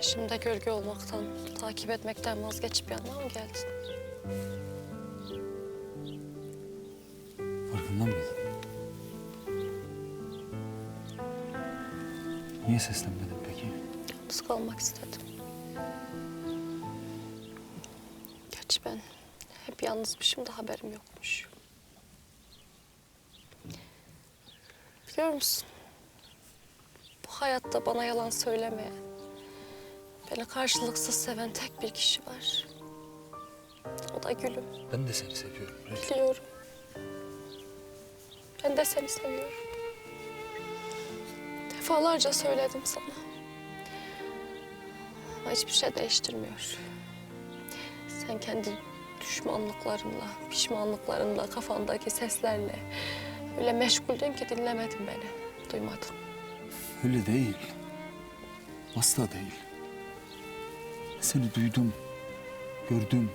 Peşimde gölge olmaktan, takip etmekten vazgeçip yanıma mı geldin? Farkında mıydın? Niye seslenmedin peki? Yalnız kalmak istedim. Gerçi ben hep yalnızmışım da haberim yokmuş. Biliyor musun? Bu hayatta bana yalan söylemeyen, beni karşılıksız seven tek bir kişi var. O da Gülüm. Ben de seni seviyorum. Reyhan. Biliyorum. Ben de seni seviyorum. Defalarca söyledim sana. Ama hiçbir şey değiştirmiyor. Sen kendi düşmanlıklarınla, pişmanlıklarınla, kafandaki seslerle öyle meşguldün ki dinlemedin beni, duymadın. Öyle değil. Asla değil. Seni duydum, gördüm.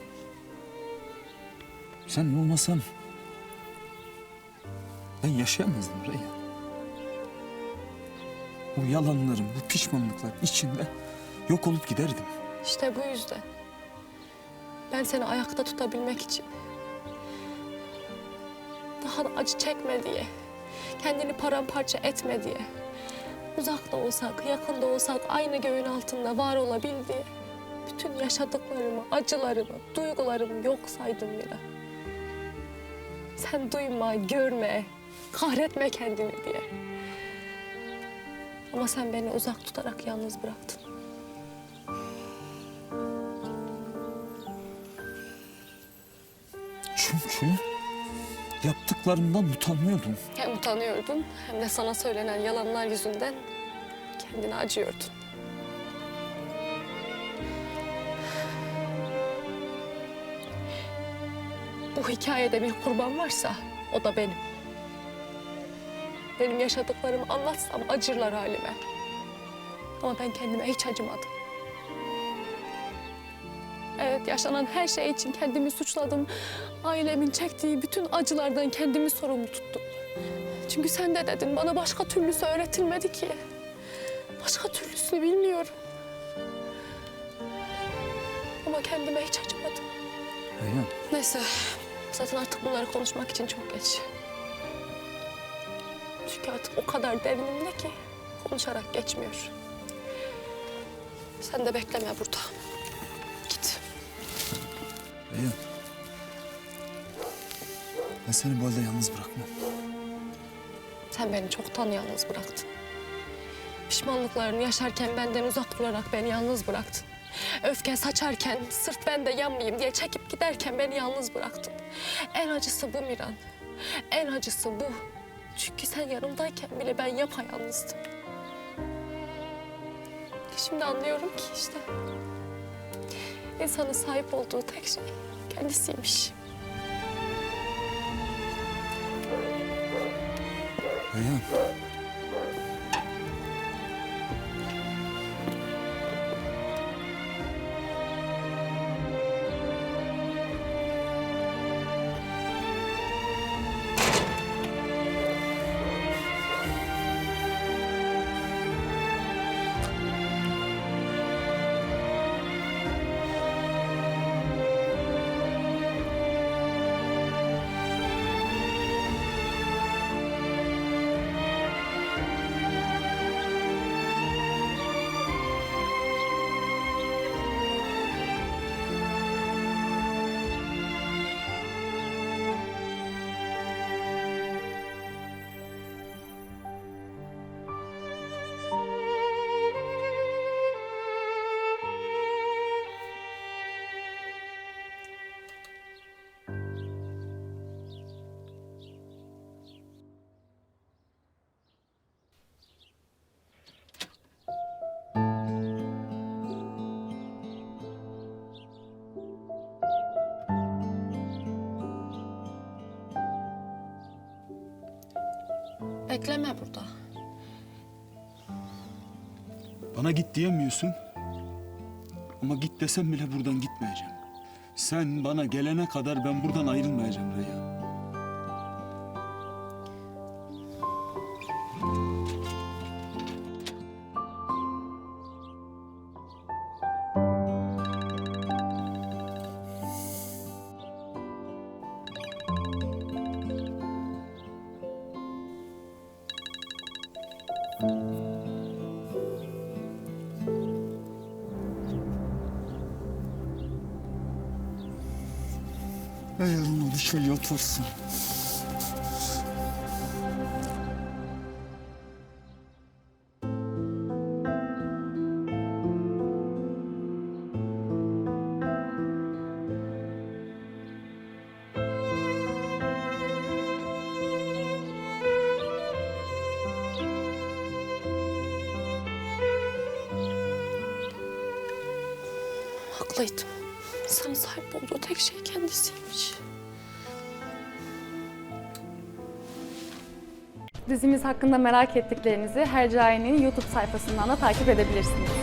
Sen olmasan ben yaşayamazdım Reyhan. Bu yalanların, bu pişmanlıklar içinde yok olup giderdim. İşte bu yüzden. Ben seni ayakta tutabilmek için. Daha da acı çekme diye. Kendini paramparça etme diye. Uzakta olsak, yakında olsak aynı göğün altında var olabil diye. Bütün yaşadıklarımı, acılarımı, duygularımı yok saydım Mira. Sen duyma, görme, kahretme kendini diye. Ama sen beni uzak tutarak yalnız bıraktın. Çünkü yaptıklarımdan utanmıyordum. Hem utanıyordun hem de sana söylenen yalanlar yüzünden kendine acıyordun. Bu hikayede bir kurban varsa o da benim. Benim yaşadıklarımı anlatsam acırlar halime. Ama ben kendime hiç acımadım. Evet, yaşanan her şey için kendimi suçladım. Ailemin çektiği bütün acılardan kendimi sorumlu tuttum. Çünkü sen de dedin, bana başka türlüsü öğretilmedi ki. Başka türlüsünü bilmiyorum. Ama kendime hiç acımadım. Reyhan, Neyse, zaten artık bunları konuşmak için çok geç. Çünkü artık o kadar derinimde ki konuşarak geçmiyor. Sen de bekleme burada. Git. Reyhan. Ben seni bu halde yalnız bırakmam. Sen beni çoktan yalnız bıraktın. Pişmanlıklarını yaşarken benden uzak durarak beni yalnız bıraktın. Öfke saçarken sırf ben de yanmayayım diye çekip giderken beni yalnız bıraktın. En acısı bu Miran. En acısı bu. Çünkü sen yanımdayken bile ben yapayalnızdım. Şimdi anlıyorum ki işte. insanın sahip olduğu tek şey kendisiymiş. Reyhan. Bekleme burada. Bana git diyemiyorsun. Ama git desem bile buradan gitmeyeceğim. Sen bana gelene kadar ben buradan ayrılmayacağım Reyhan. Ayağımın dışarı otursun. Haklıydım. Sana sahip olduğu tek şey kendisiymiş. Dizimiz hakkında merak ettiklerinizi Hercai'nin YouTube sayfasından da takip edebilirsiniz.